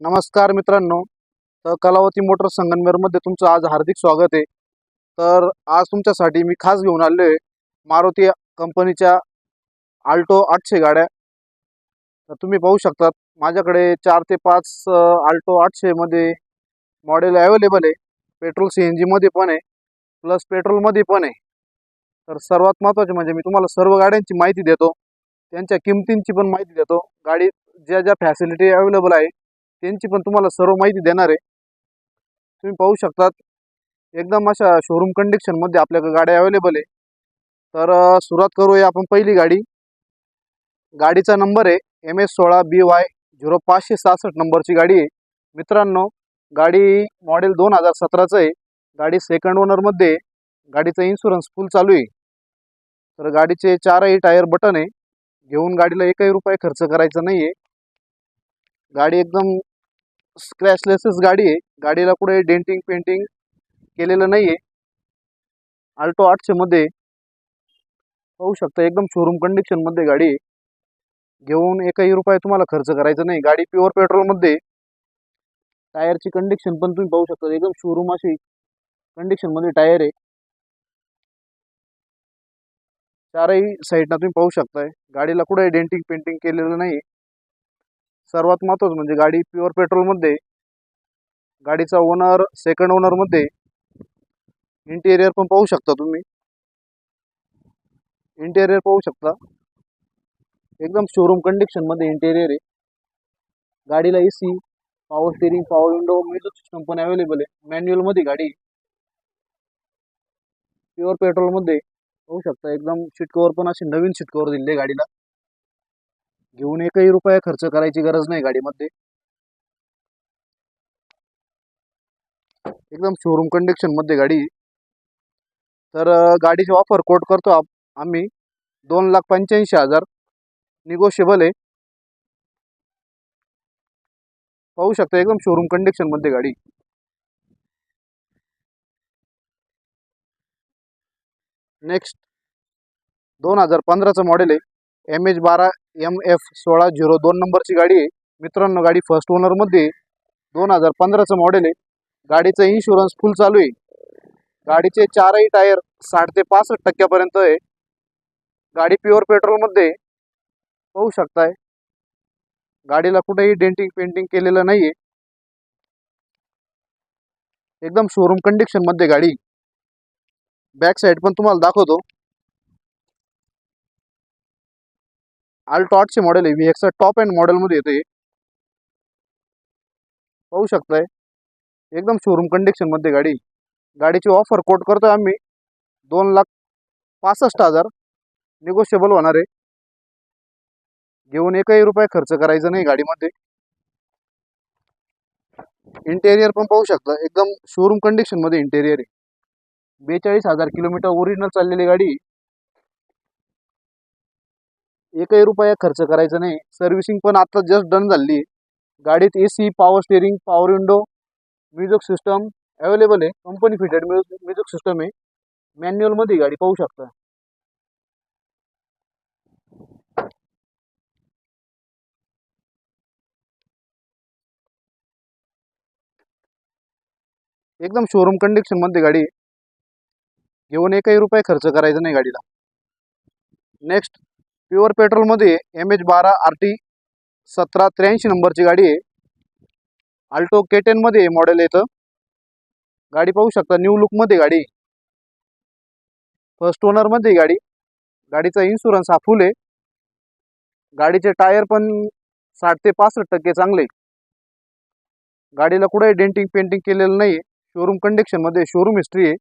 नमस्कार मित्रांनो. तर कलावती मोटर संगमनेरमध्ये तुमचं आज हार्दिक स्वागत आहे. तर आज तुमच्यासाठी मी खास घेऊन आलो आहे मारुती कंपनीच्या आल्टो आठशे गाड्या. तर तुम्ही पाहू शकतात माझ्याकडे चार ते पाच आल्टो आठशेमध्ये मॉडेल अवेलेबल आहे. पेट्रोल सी एन जीमध्ये पण आहे प्लस पेट्रोलमध्ये पण आहे. तर सर्वात महत्त्वाचे म्हणजे मी तुम्हाला सर्व गाड्यांची माहिती देतो. त्यांच्या किमतींची पण माहिती देतो. गाडी ज्या ज्या फॅसिलिटी अवेलेबल आहे त्यांची पण तुम्हाला सर्व माहिती देणार आहे. तुम्ही पाहू शकतात. एकदम अशा शोरूम कंडिशनमध्ये आपल्याकडे गाड्या अवेलेबल आहे. तर सुरुवात करूया आपण पहिली गाडी. गाडीचा नंबर आहे एम एस सोळा बी वाय झिरो पाचशे सहासष्ट नंबरची गाडी आहे. मित्रांनो गाडी मॉडेल दोन हजार सतराचं आहे. गाडी सेकंड ओनरमध्ये गाडीचा इन्शुरन्स फुल चालू आहे. तर गाडीचे चारही टायर बटन आहे. घेऊन गाडीला एकही रुपये खर्च करायचा नाही आहे गाडी एकदम स्क्रॅचलेसच गाडी आहे. गाडीला कुठे डेंटिंग पेंटिंग केलेलं नाही आहे आल्टो आठशेमध्ये पाहू शकता एकदम शोरूम कंडिशनमध्ये गाडी आहे. घेऊन एकही रुपये तुम्हाला खर्च करायचा नाही. गाडी प्युअर पेट्रोलमध्ये टायरची कंडिशन पण तुम्ही पाहू शकता. एकदम शोरूम अशी कंडिशनमध्ये टायर आहे. चारही साईडनं तुम्ही पाहू शकताय. गाडीला कुठे डेंटिंग पेंटिंग केलेलं नाही आहे. सर्वात महत्त्वाचं म्हणजे गाडी प्युअर पेट्रोलमध्ये गाडीचा ओनर सेकंड ओनरमध्ये इंटेरियर पण पाहू शकता तुम्ही. इंटेरियर पाहू शकता. एकदम शोरूम कंडिशनमध्ये इंटेरियर आहे. गाडीला A C power steering power window music system पण अवेलेबल आहे. मॅन्युअलमध्ये गाडी. प्युअर पेट्रोलमध्ये पाहू शकता. एकदम सीट कवर पण अशी नवीन सीट कवर दिलेली आहे गाडीला. घेऊन एकही रुपया खर्च करायची गरज नाही गाडीमध्ये. एकदम शोरूम कंडिशनमध्ये गाडी. तर अं, गाडीची ऑफर कोट करतो आम्ही. दोन लाख पंच्याऐंशी हजार. निगोशिएबल आहे. पाहू शकता एकदम शोरूम कंडिशनमध्ये गाडी. नेक्स्ट दोन हजार पंधराचं मॉडेल आहे. एम एच बारा एम एफ सोळा झिरो दोन नंबरची गाडी आहे. मित्रांनो गाडी फर्स्ट ओनरमध्ये दोन हजार पंधराचं मॉडेल आहे. गाडीचं इन्शुरन्स फुल चालू आहे. गाडीचे चारही टायर साठ ते पासष्ट टक्क्यापर्यंत आहे. गाडी प्युअर पेट्रोलमध्ये पाहू शकताय. गाडीला कुठेही डेंटिंग पेंटिंग केलेलं नाही आहे एकदम शोरूम कंडिशनमध्ये गाडी. बॅक साईड पण तुम्हाला दाखवतो. आल्टो मॉडेल आहे. व्ही एक्सचा टॉप अँड मॉडेलमध्ये येते पाहू शकताय. एकदम शोरूम कंडिशनमध्ये गाडी. गाडीची ऑफर कोट करतोय आम्ही. दोन लाख पासष्ट हजार. निगोशिएबल होणार आहे. घेऊन एकही रुपये खर्च करायचा नाही गाडीमध्ये. इंटेरियर पण पाहू शकता. एकदम शोरूम कंडिशनमध्ये इंटेरियर आहे. बेचाळीस हजार किलोमीटर ओरिजिनल चाललेली गाडी. एकही रुपया खर्च करायचा नाही. सर्व्हिसिंग पण आता जस्ट डन झाली. गाडीत A C power steering power window music system available आहे. कंपनी फिटेड म्युझिक सिस्टम आहे. मॅन्युअलमध्ये गाडी पाहू शकता. एकदम शोरूम कंडिशनमध्ये गाडी. घेऊन एकही रुपये खर्च करायचा नाही गाडीला. नेक्स्ट प्युअर पेट्रोलमध्ये एम एच बारा आर टी सतरा त्र्याऐंशी नंबरची गाडी आहे. आल्टो के टेनमध्ये मॉडेल येतं गाडी पाहू शकता न्यू लुकमध्ये गाडी फर्स्ट ओनरमध्ये गाडी. गाडीचा इन्शुरन्स हा फुल आहे. गाडीचे टायर पण साठ ते पासष्ट टक्के चांगले गाडीला कुठेही डेंटिंग पेंटिंग केलेलं नाही शोरूम कंडिशनमध्ये शोरूम हिस्ट्री आहे.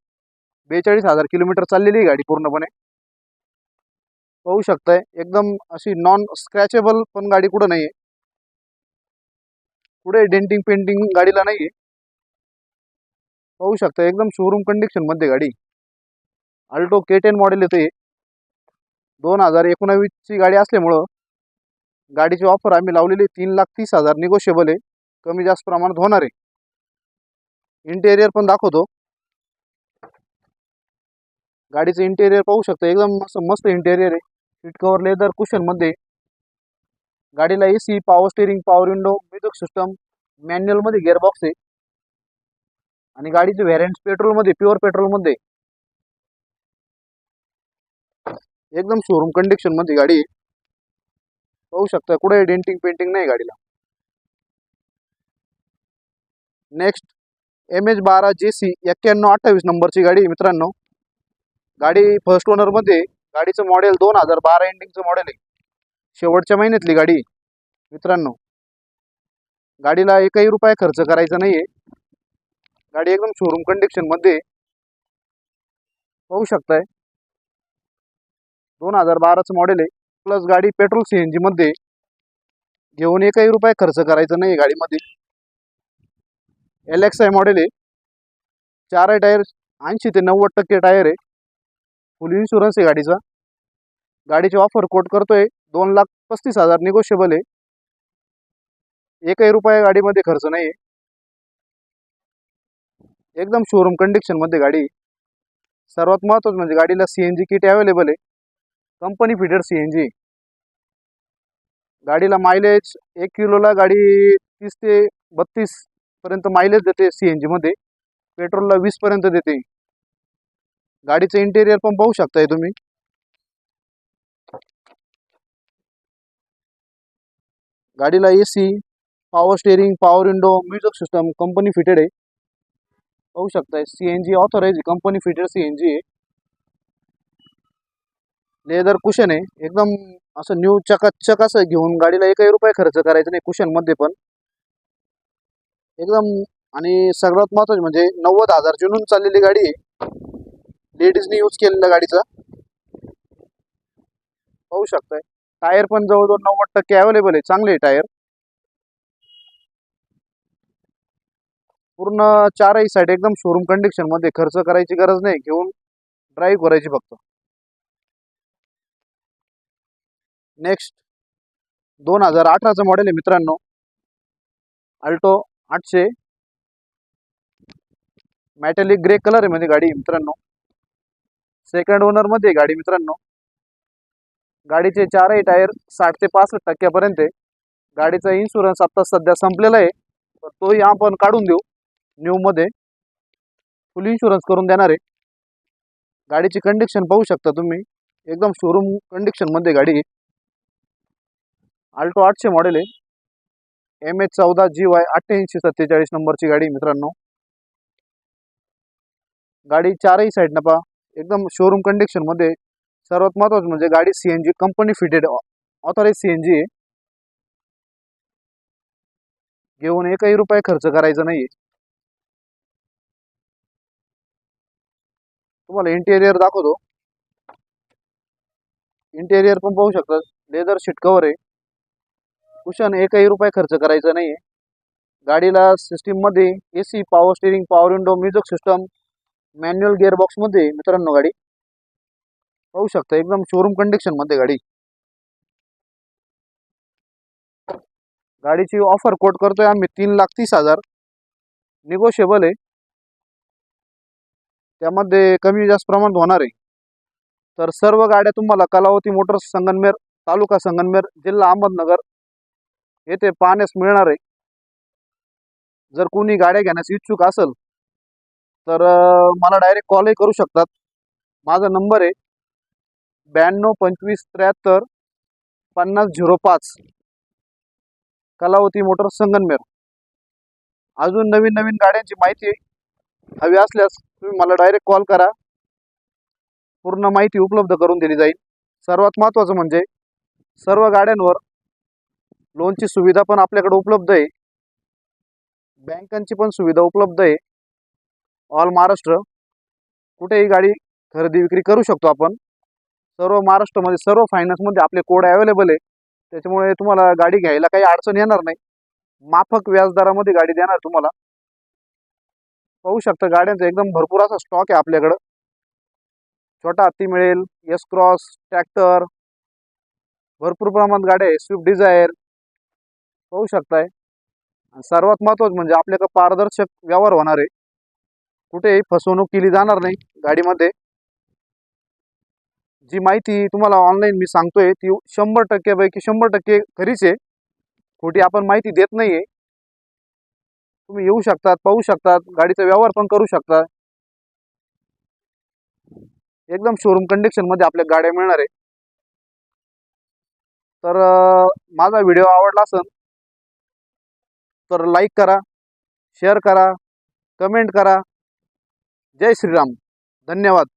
बेचाळीस हजार किलोमीटर चाललेली आहे गाडी पूर्णपणे. पाहू शकताय. एकदम अशी नॉन स्क्रॅचेबल पण गाडी कुठं नाही आहे कुठे डेंटिंग पेंटिंग गाडीला नाही आहे पाहू शकता एकदम शोरूम कंडिशनमध्ये गाडी. अल्टो के टेन मॉडेल येते. दोन हजार एकोणावीसची गाडी असल्यामुळं गाडीची ऑफर आम्ही लावलेली तीन लाख तीस हजार. निगोशिएबल आहे. कमी जास्त प्रमाणात होणार आहे. इंटेरियर पण दाखवतो. गाडीचं इंटेरियर पाहू शकता. एकदम असं मस्त इंटेरियर आहे. सीट कवर लेदर कुशनमध्ये गाडीला A C power steering power window music system मॅन्युअलमध्ये gearbox आहे. आणि गाडीचे व्हेरियंट पेट्रोलमध्ये प्युअर पेट्रोलमध्ये. एकदम शोरूम कंडिशनमध्ये गाडी पाहू शकता कुठे डेंटिंग पेंटिंग नाही गाडीला. नेक्स्ट एम एच बारा जे सी एक्क्याण्णव अठ्ठावीस नंबरची गाडी मित्रांनो. गाडी फर्स्ट ओनरमध्ये गाडीचं मॉडेल दोन हजार बारा एंडिंगचं मॉडेल आहे. शेवटच्या महिन्यातली गाडी मित्रांनो गाडीला एकही रुपया खर्च करायचा नाहीये. गाडी एकदम शोरूम कंडिशनमध्ये पाहू शकताय. दोन हजार बाराचं मॉडेल आहे. प्लस गाडी पेट्रोल सी एन जी मध्ये घेऊन एकही रुपया खर्च करायचा नाही गाडीमध्ये. एल एक्स आय मॉडेल आहे. चारही टायर ऐंशी ते नव्वद टक्के टायर आहे. फुल इन्शुरन्स आहे गाडीचा. गाडीची ऑफर कोट करतोय दोन लाख पस्तीस हजार निगोशिएबल आहे. एकही रुपया गाडीमध्ये खर्च नाही आहे एकदम शोरूम कंडिशनमध्ये गाडी सर्वात महत्वाचं म्हणजे गाडीला C N G kit available आहे. Company fitted C N G गाडीला मायलेज एक किलोला गाडी तीस ते बत्तीसपर्यंत मायलेज देते सी एन जीमध्ये पेट्रोलला वीसपर्यंत देते. गाडीचं इंटेरियर पण पाहू शकताय तुम्ही. गाडीला A C power steering power window music system company fitted आहे. पाहू शकताय C N G authorise company fitted C N G आहे. लेदर कुशन आहे. एकदम असं न्यू चकाचक असं घेऊन गाडीला एकही रुपये खर्च करायचा नाही कुशनमध्ये पण. एकदम आणि सगळ्यात महत्त्वाचे म्हणजे नव्वद हजार जुनून चाललेली गाडी आहे. लेडीजने यूज केलेल्या गाडीचा. पाहू शकताय. टायर पण जवळजवळ नव्वद टक्के अवेलेबल आहे. चांगले टायर. पूर्ण चारही साईड एकदम शोरूम कंडिशनमध्ये खर्च करायची गरज नाही. घेऊन ड्राईव्ह करायची फक्त. नेक्स्ट दोन हजार अठराचं मॉडेल आहे मित्रांनो. अल्टो आठशे. मॅटेलिक ग्रे कलर आहे मध्ये गाडी मित्रांनो. सेकंड ओनरमध्ये गाडी मित्रांनो. गाडीचे चारही टायर साठ ते पासष्ट टक्क्यापर्यंत आहे. गाडीचा इन्शुरन्स आता सध्या संपलेला आहे. तर तोही आपण काढून देऊ. न्यू मध्ये. फुल इन्शुरन्स करून देणार आहे. गाडीची कंडिशन पाहू शकता तुम्ही. एकदम शोरूम कंडिशनमध्ये गाडी आल्टो आठशे मॉडेल आहे. एम एच चौदा जी वाय अठ्ठ्याऐंशी सत्तेचाळीस नंबरची गाडी मित्रांनो. गाडी चारही साईडनं पहा. एकदम शोरूम कंडिशनमध्ये सर्वात महत्वाचं म्हणजे गाडी C NG company fitted C CNG आहे घेऊन एकही रुपये खर्च करायचा नाहीये. तुम्हाला इंटेरियर दाखवतो. इंटेरियर पण पाहू शकता. लेदर सीट कवर आहे. कुशन एकही रुपये खर्च करायचा नाहीये. गाडीला सिस्टीममध्ये AC power steering power window music system manual गिअरबॉक्समध्ये मित्रांनो गाडी पाहू शकता एकदम शोरूम कंडिशनमध्ये गाडी. गाडीची ऑफर कोट करतोय आम्ही तीन लाख तीस हजार. निगोशिएबल आहे. त्यामध्ये कमी जास्त प्रमाणात होणार आहे. तर सर्व गाड्या तुम्हाला कलावती मोटर्स संगनमेर तालुका संगनमेर जिल्हा अहमदनगर येथे पाहण्यास मिळणार आहे. जर कोणी गाड्या घेण्यास इच्छुक असेल तर मला डायरेक्ट कॉलही करू शकतात. माझा नंबर आहे ब्याण्णव पंचवीस त्र्याहत्तर पन्नास झिरो पाच. कलावती मोटर संगनमेर. अजून नवीन नवीन गाड्यांची माहिती हवी असल्यास तुम्ही मला डायरेक्ट कॉल करा. पूर्ण माहिती उपलब्ध करून दिली जाईल. सर्वात महत्त्वाचं म्हणजे सर्व गाड्यांवर लोनची सुविधा पण आपल्याकडे उपलब्ध आहे. बँकांची पण सुविधा उपलब्ध आहे. ऑल महाराष्ट्र. कुठेही गाडी खरेदी विक्री करू शकतो आपण. सर्व महाराष्ट्रामध्ये सर्व फायनान्समध्ये आपले कोड अवेलेबल आहे. त्याच्यामुळे तुम्हाला गाडी घ्यायला काही अडचण येणार नाही. माफक व्याजदरामध्ये गाडी देणार तुम्हाला. पाहू शकता गाड्यांचा एकदम भरपूर असा स्टॉक आहे आपल्याकडं. छोटा हत्ती मिळेल एस क्रॉस ट्रॅक्टर भरपूर प्रमाणात गाड्या आहे स्विफ्ट डिझायर पाहू शकताय. सर्वात महत्त्वाचं म्हणजे आपल्याकडं पारदर्शक व्यवहार होणार आहे. कुठेही फसवणूक केली जाणार नाही गाडीमध्ये. जी माहिती तुम्हाला ऑनलाईन मी सांगतोय ती शंभर टक्क्यापैकी शंभर टक्के खरीच आहे. खोटी आपण माहिती देत नाहीये. तुम्ही येऊ शकतात पाहू शकतात गाडीचा व्यवहार पण करू शकता एकदम शोरूम कंडिशनमध्ये आपल्या गाड्या मिळणार आहे. तर माझा व्हिडिओ आवडला असेल तर लाईक करा शेअर करा कमेंट करा. जय श्रीराम. धन्यवाद.